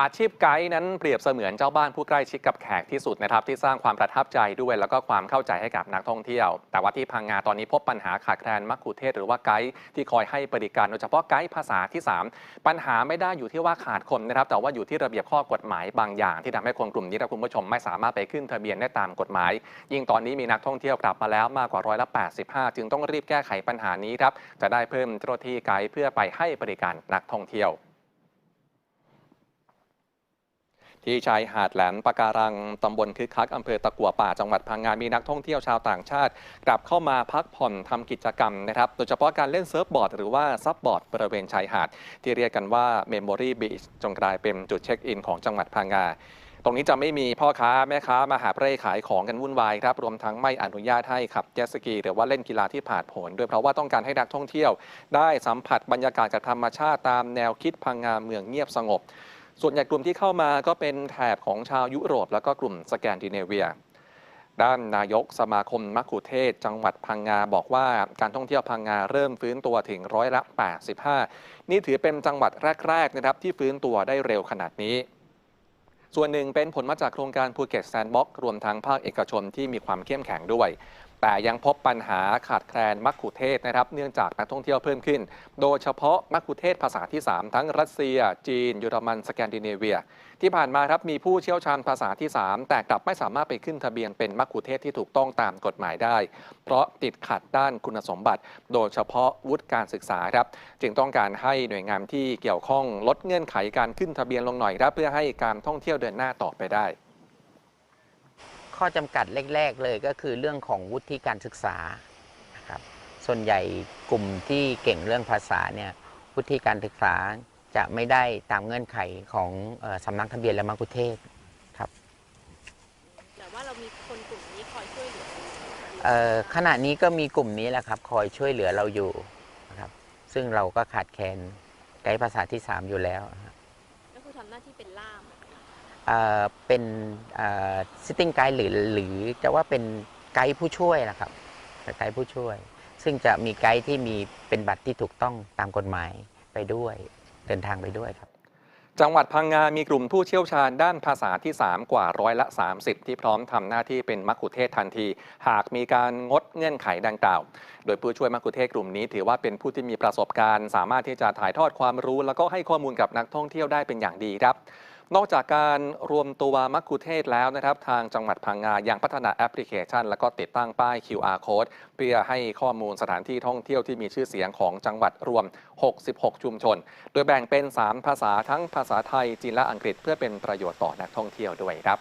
อาชีพไกด์นั้นเปรียบเสมือนเจ้าบ้านผู้ใกล้ชิดกับแขกที่สุดนะครับที่สร้างความประทับใจด้วยแล้วก็ความเข้าใจให้กับนักท่องเที่ยว แต่ว่าที่พังงาตอนนี้พบปัญหาขาดแคลนมักคุเทศหรือว่าไกด์ที่คอยให้บริการโดยเฉพาะไกด์ภาษาที่ 3 ปัญหาไม่ได้อยู่ที่ว่าขาดคนนะครับแต่ว่าอยู่ที่ระเบียบข้อกฎหมายบางอย่าง ที่ทำให้คนกลุ่มนี้นะคุณผู้ชมไม่สามารถไปขึ้นทะเบียนได้ตามกฎหมาย ยิ่งตอนนี้มีนักท่องเที่ยวกลับมาแล้วมากกว่าร้อยละ85 จึงต้องรีบแก้ไขปัญหานี้ครับจะได้เพิ่มเจ้าหน้าที่ไกด์เพื่อไปให้บริการนักท่องเที่ยว ที่ชายหาดแหลมปะการังตำบลคึกคักอำเภอตะกัวป่าจังหวัดพังงามีนักท่องเที่ยวชาวต่างชาติ กลับเข้ามาพักผ่อนทำกิจกรรมนะครับโดยเฉพาะการเล่นเซิร์ฟบอร์ดหรือว่าซับบอร์ดบริเวณชายหาด ที่เรียกกันว่า Memory Beach จงกลายเป็นจุดเช็คอินของจังหวัดพังงาตรงนี้จะไม่มีพ่อค้าแม่ค้ามาหาเร่ขายของกันวุ่นวายครับรวมทั้งไม่อนุญาตให้ขับเจ็ตสกีหรือว่าเล่นกีฬาที่ผาดโผนด้วยเพราะว่าต้องการให้นักท่องเที่ยว ได้สัมผัสบรรยากาศกับธรรมชาติตามแนวคิดพังงาเมืองเงียบสงบ ส่วนใหญ่กลุ่มที่เข้ามาก็เป็นแถบของชาวยุโรป แล้วก็กลุ่มสแกนดิเนเวีย ด้านนายกสมาคมมักคุเทศจังหวัดพังงาบอกว่าการท่องเที่ยวพังงาเริ่มฟื้นตัวถึงร้อยละ 85 นี่ถือเป็นจังหวัดแรก ๆ นะครับ ที่ฟื้นตัวได้เร็วขนาดนี้ ส่วนหนึ่งเป็นผลมาจากโครงการภูเก็ตแซนด์บ็อกรวมทั้งภาคเอกชนที่มีความเข้มแข็งด้วย แต่ยังพบปัญหาขาดแคลนมักคุเทศ์นะครับ เนื่องจากนักท่องเที่ยวเพิ่มขึ้น โดยเฉพาะมักคุเทศ์ภาษาที่ 3 ทั้งรัสเซีย จีน เยอรมัน สแกนดิเนเวีย ที่ผ่านมาครับมีผู้เชี่ยวชาญภาษาที่ 3 แต่กลับไม่สามารถไปขึ้นทะเบียนเป็นมักคุเทศ์ที่ถูกต้องตามกฎหมายได้ เพราะติดขัดด้านคุณสมบัติ โดยเฉพาะวุฒิการศึกษาครับ จึงต้องการให้หน่วยงานที่เกี่ยวข้องลดเงื่อนไขการขึ้นทะเบียนลงหน่อยครับเพื่อให้การท่องเที่ยวเดินหน้าต่อไปได้ ข้อจำกัดแรก ๆ เลยก็คือเรื่องของวุฒิการศึกษานะครับส่วนใหญ่กลุ่มที่เก่งเรื่องภาษาเนี่ยวุฒิการศึกษาจะไม่ได้ตามเงื่อนไขของเออสำนักทะเบียนและมังคุเทศก์ครับแต่ว่าเรามีคนกลุ่มนี้คอยช่วยเหลืออยู่เอ่อขณะนี้ก็มีกลุ่มนี้แหละครับคอยช่วยเหลือเราอยู่นะครับซึ่งเราก็ขาดแคลนไกด์ภาษาที่ 3 อยู่แล้วนะครับก็คือทำหน้าที่เป็นล่าม เป็นซิตติ้งไกด์หรือหรือจะว่าเป็นไกด์ผู้ช่วยนะครับไกด์ผู้ช่วย ซึ่งจะมีไกด์ที่มีเป็นบัตรที่ถูกต้องตามกฎหมายไปด้วยเดินทางไปด้วยครับ จังหวัดพังงา มีกลุ่มผู้เชี่ยวชาญด้านภาษาที่ 3 กว่าร้อยละ 30 ที่พร้อมทำหน้าที่เป็นมักคุเทศทันที หากมีการงดเงื่อนไขดังกล่าว โดยผู้ช่วยมักคุเทศกลุ่มนี้ ถือว่าเป็นผู้ที่มีประสบการณ์ สามารถที่จะถ่ายทอดความรู้ แล้วก็ให้ข้อมูลกับนักท่องเที่ยวได้เป็นอย่างดีครับ นอกจากการรวมตัวมักคุเทศแล้วนะครับ ทางจังหวัดพังงายังพัฒนาแอปพลิเคชัน แล้วก็ติดตั้งป้าย QR code เพื่อให้ข้อมูลสถานที่ท่องเที่ยวที่มีชื่อเสียงของจังหวัดรวม 66 ชุมชน โดยแบ่งเป็น 3 ภาษาทั้งภาษาไทยจีนและอังกฤษ เพื่อเป็นประโยชน์ต่อนักท่องเที่ยวด้วยครับ